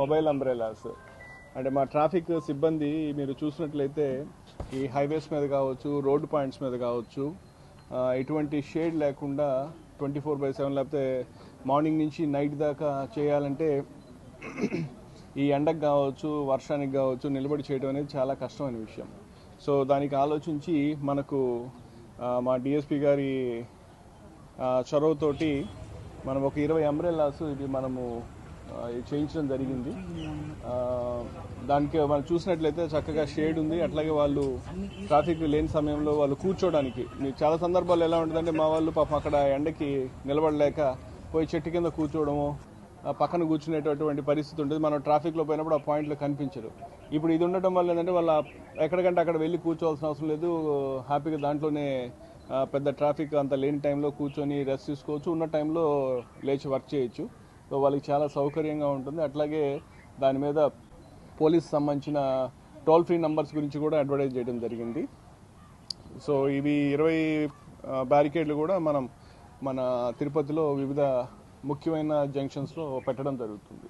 Mobile umbrellas అంటే మా traffic సిబ్బంది మీరు చూసినట్లయితే ఈ హైవేస్ మీద కావచ్చు రోడ్డు పాయింట్స్ మీద కావచ్చు ఎటువంటి షేడ్ లేకుండా ట్వంటీ ఫోర్ బై సెవెన్ లేకపోతే మార్నింగ్ నుంచి నైట్ దాకా చేయాలంటే ఈ ఎండకు కావచ్చు వర్షానికి కావచ్చు నిలబడి చేయడం అనేది చాలా కష్టమైన విషయం. సో దానికి ఆలోచించి మనకు మా డిఎస్పి గారి చొరవతోటి మనం ఒక ఇరవై అంబ్రెల్లాస్ ఇది మనము చేయించడం జరిగింది. దానికి మనం చూసినట్లయితే చక్కగా షేడ్ ఉంది. అట్లాగే వాళ్ళు ట్రాఫిక్ లేని సమయంలో వాళ్ళు కూర్చోడానికి మీకు చాలా సందర్భాల్లో ఎలా ఉంటుందంటే మా వాళ్ళు పాపం అక్కడ ఎండకి నిలబడలేక పోయి చెట్టు కింద కూర్చోవడము పక్కన కూర్చునేటటువంటి పరిస్థితి ఉంటుంది. మనం ట్రాఫిక్లో పోయినప్పుడు ఆ పాయింట్లు కనిపించరు. ఇప్పుడు ఇది ఉండటం వల్ల ఏంటంటే వాళ్ళ ఎక్కడికంటే అక్కడ వెళ్ళి కూర్చోవాల్సిన అవసరం లేదు. హ్యాపీగా దాంట్లోనే పెద్ద ట్రాఫిక్ అంత లేని టైంలో కూర్చొని రెస్ట్ తీసుకోవచ్చు. ఉన్న టైంలో లేచి వర్క్ చేయొచ్చు. సో వాళ్ళకి చాలా సౌకర్యంగా ఉంటుంది. అట్లాగే దాని మీద పోలీస్ సంబంధించిన టోల్ ఫ్రీ నంబర్స్ గురించి కూడా అడ్వర్టైజ్ చేయడం జరిగింది. సో ఇవి ఇరవై బ్యారికేడ్లు కూడా మనం మన తిరుపతిలో వివిధ ముఖ్యమైన జంక్షన్స్లో పెట్టడం జరుగుతుంది.